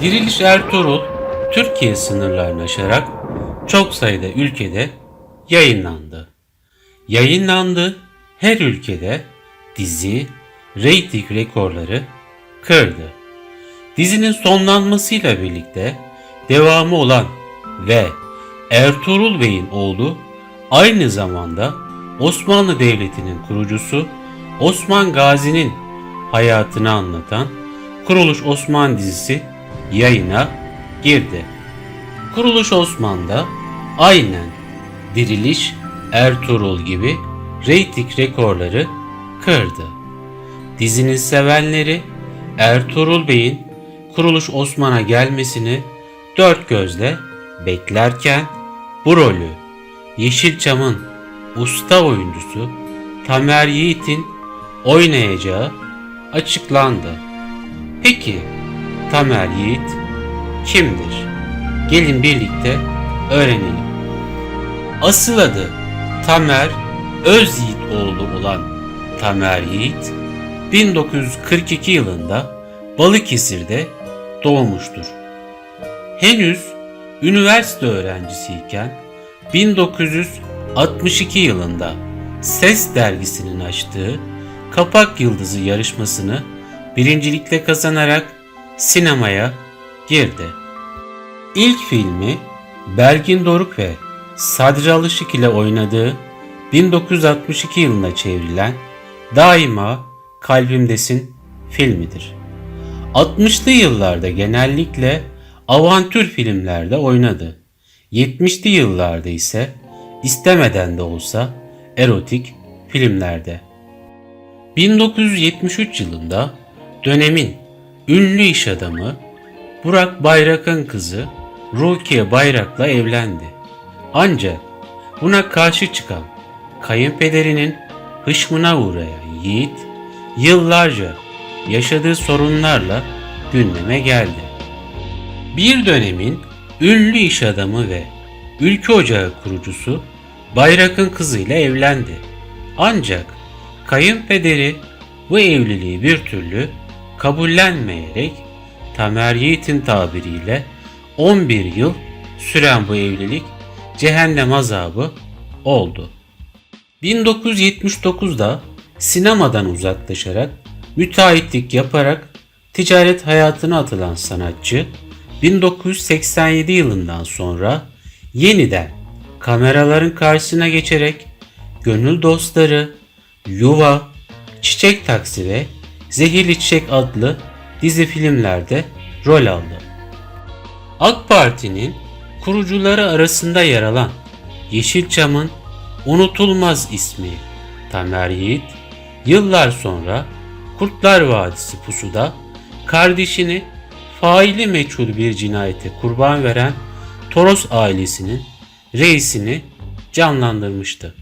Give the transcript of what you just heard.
Diriliş Ertuğrul, Türkiye sınırlarını aşarak çok sayıda ülkede yayınlandı. Yayınlandı her ülkede dizi, reyting rekorları kırdı. Dizinin sonlanmasıyla birlikte devamı olan ve Ertuğrul Bey'in oğlu aynı zamanda Osmanlı Devleti'nin kurucusu Osman Gazi'nin hayatını anlatan Kuruluş Osman dizisi yayına girdi. Kuruluş Osman'da aynen Diriliş Ertuğrul gibi reyting rekorları kırdı. Dizinin sevenleri Ertuğrul Bey'in Kuruluş Osman'a gelmesini dört gözle beklerken bu rolü Yeşilçam'ın usta oyuncusu Tamer Yiğit'in oynayacağı açıklandı. Peki Tamer Yiğit kimdir? Gelin birlikte öğrenelim. Asıl adı Tamer Özyiğit oğlu olan Tamer Yiğit 1942 yılında Balıkesir'de doğmuştur. Henüz üniversite öğrencisiyken 1962 yılında Ses dergisinin açtığı Kapak Yıldızı yarışmasını birincilikle kazanarak sinemaya girdi. İlk filmi Belgin Doruk ve Sadri Alışık ile oynadığı 1962 yılına çevrilen Daima Kalbimdesin filmidir. 60'lı yıllarda genellikle avantür filmlerde oynadı. 70'li yıllarda ise istemeden de olsa erotik filmlerde. 1973 yılında dönemin ünlü iş adamı Burak Bayrak'ın kızı Rukiye Bayrak'la evlendi. Ancak buna karşı çıkan kayınpederinin hışmına uğrayan Yiğit yıllarca yaşadığı sorunlarla gündeme geldi. Bir dönemin ünlü iş adamı ve ülke ocağı kurucusu Bayrak'ın kızıyla evlendi. Ancak kayınpederi bu evliliği bir türlü kabullenmeyerek Tamer Yiğit'in tabiriyle 11 yıl süren bu evlilik cehennem azabı oldu. 1979'da sinemadan uzaklaşarak müteahhitlik yaparak ticaret hayatına atılan sanatçı 1987 yılından sonra yeniden kameraların karşısına geçerek Gönül Dostları, Yuva, Çiçek Taksi ve Zehirli Çiçek adlı dizi filmlerde rol aldı. AK Parti'nin kurucuları arasında yer alan Yeşilçam'ın unutulmaz ismi Tamer Yiğit, yıllar sonra Kurtlar Vadisi pusuda kardeşini faili meçhul bir cinayete kurban veren Toros ailesinin reisini canlandırmıştı.